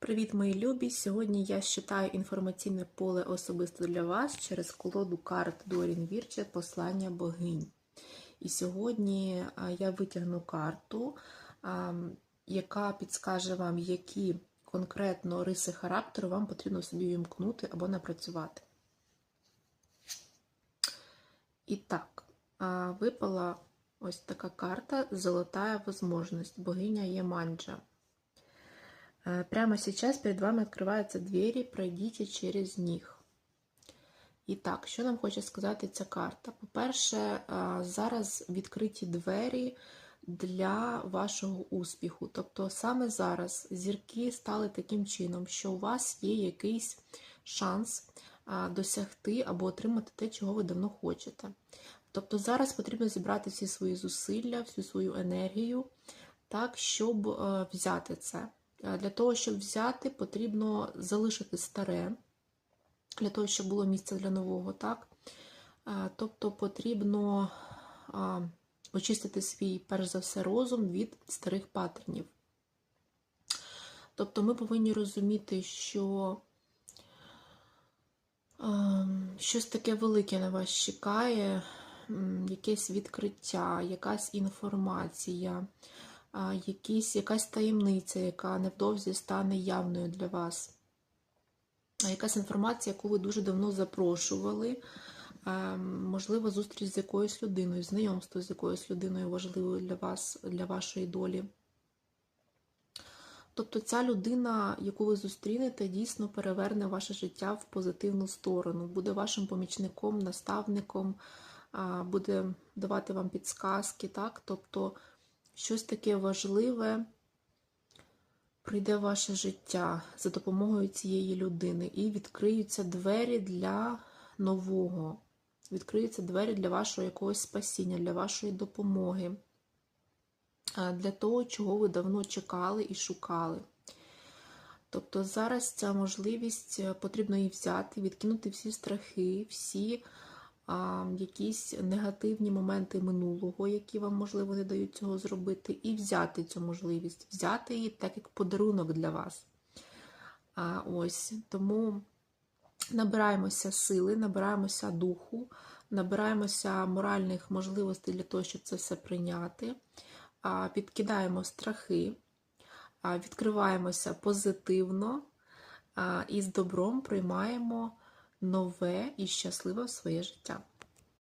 Привіт, мої любі! Сьогодні я считаю інформаційне поле особисто для вас через колоду карт Дорін Вірче Послання богинь. І сьогодні я витягну карту, яка підскаже вам, які конкретно риси характеру вам потрібно собі вімкнути або напрацювати. І так, випала ось така карта Золотая возможность, богиня Єманджа. Э, Прямо сейчас перед вами открываются двері, пройдіть через них. І так, що нам хоче сказати ця карта? По-перше, е, зараз відкриті двері для вашого успіху. Тобто саме зараз зірки стали таким чином, що у вас є якийсь шанс е, досягти або отримати те, чого ви давно хочете. Тобто зараз потрібно зібрати всі свої зусилля, всю свою енергію, так, щоб е, взяти це. Е, Для того, щоб взяти, потрібно залишити старе, для того, щоб було місце для нового, так? Е, Тобто потрібно очистити свій, перш за все, розум від старих паттернів. Тобто ми повинні розуміти, що е, щось таке велике на вас чекає, якесь відкриття, якась інформація якісь, якась таємниця, яка невдовзі стане явною для вас. Якась інформація, яку ви дуже давно запрошували, можливо, зустріч з якоюсь людиною, знайомство з якоюсь людиною важливою для вас, для вашої долі. Тобто ця людина, яку ви зустрінете, дійсно переверне ваше життя в позитивну сторону, буде вашим помічником, наставником, буде давати вам підсказки, так? Тобто щось таке важливе прийде в ваше життя за допомогою цієї людини, і відкриються двері для нового, відкриються двері для вашого якогось спасіння, для вашої допомоги, для того, чого ви давно чекали і шукали. Тобто зараз ця можливість е, потрібно її взяти, відкинути всі страхи, всі якісь негативні моменти минулого, які вам, можливо, не дають цього зробити, і взяти цю можливість, взяти її так, як подарунок для вас. А, ось, Тому набираємося сили, набираємося духу, набираємося моральних можливостей для того, щоб це все прийняти, а, підкидаємо страхи, а, відкриваємося позитивно а, і з добром приймаємо нове і щасливе своє життя.